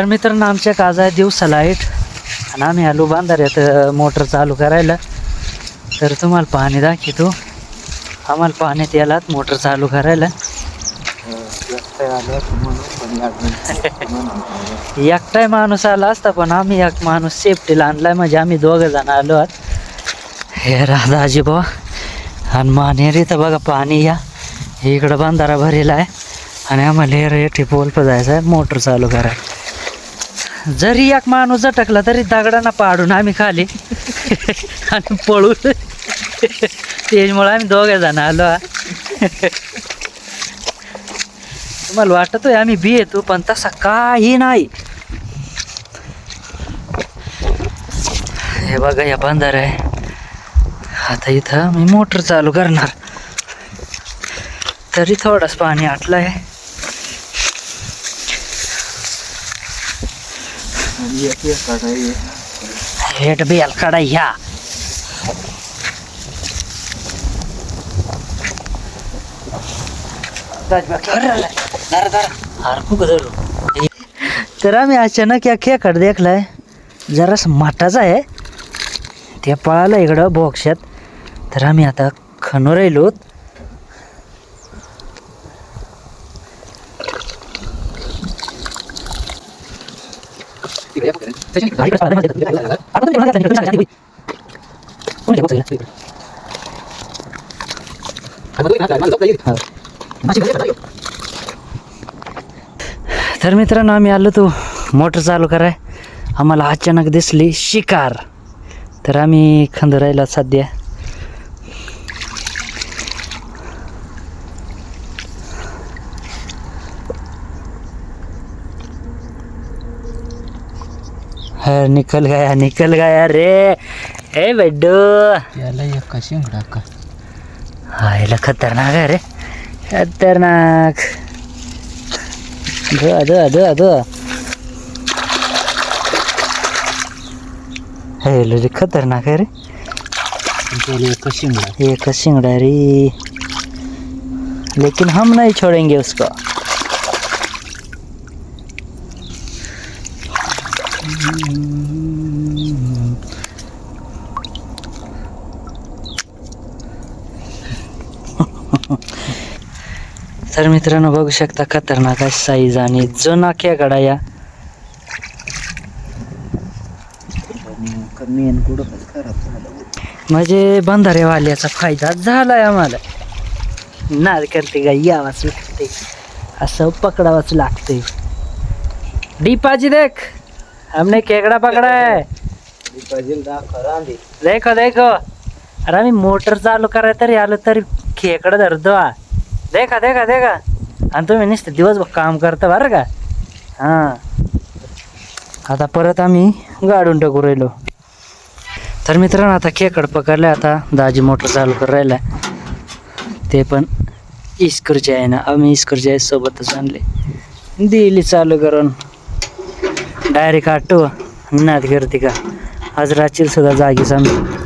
तर मित्रांनो आमच्या काज आहे दिवसा लाइट आणि आम्ही आलो बांधाऱ्यात मोटर चालू करायला. तर तुम्हाला पाणी दाखवतो. आम्हाला पाण्यात यालात मोटर चालू करायला. एकटाय माणूस आला असता पण आम्ही एक माणूस सेफ्टीला आणलाय. म्हणजे आम्ही दोघं जण आलो आहोत. हे राधा आजीबा आणि मानेरी तर बघा पाणी या. इकडं बांधारा भरेला आहे. आणि आम्हाला हे रेटी पोल्प जायचं आहे. मोटर चालू करायला. जरी एक माणूस झटकला तरी दगडांना पाडून आम्ही खाली आणि पळू त्याच्यामुळे आम्ही दोघे जण आलो. तुम्हाला वाटतोय आम्ही बी येतो पण तसा काही नाही. हे बघा या बंदर आहे. आता इथं मी मोटर चालू करणार. तरी थोडंच पाणी आटलंय. हेट बेल काढा ह्या. तर आम्ही अचानक या खेकड देखलाय. जरास माठाचा आहे. ते पळालं इकडं बोक्षात तर आम्ही आता खणू राहिलोत. तर मित्रांनो आम्ही आलो तो मोटर चालू कराय. आम्हाला अचानक दिसली शिकार. तर आम्ही खंदरायला सध्या हाँ, निकल गया निकल गया रे। ए बेड्डू। याला एक शिंगडा का हा याला खतरनाक आहे रे। खतरनाक। अदो अदो अदो अदो हे लय खतरनाक आहे रे। एक शिंगडा एक सिंगड़ा रे लेकिन हम नहीं छोड़ेंगे उसको। तर मित्रांनो बघू शकता खतरनाक आहे साईज आणि जुना गडा या. कमी आणि म्हणजे बंधारेवाल्याचा फायदा झालाय आम्हाला. नाद करते का? यावंच लागते. असं पकडावाच लागते. डीपाजी देख. हमने केकड़ा पकड़ा है। देखो देखो। अरे आम्ही मोटर चालू कराय तरी आलो तरी खेकडं धरतो हा देखा देखा देखा। आणि तुम्ही नुसतं दिवसभर काम करता बरं का? हां। आता परत आम्ही गाडून टाकू राहिलो। तर मित्रांनो आता खेकड पकडले आता दाजी मोटर चालू कर राहिला. ते पण इस्कूरचे आहे ना आम्ही इस्कूरचे आहे सोबतच आणले. दिली चालू करून. डायरेक्ट आटो नाद करते का? आज रात्री सुद्धा जागी आम्ही.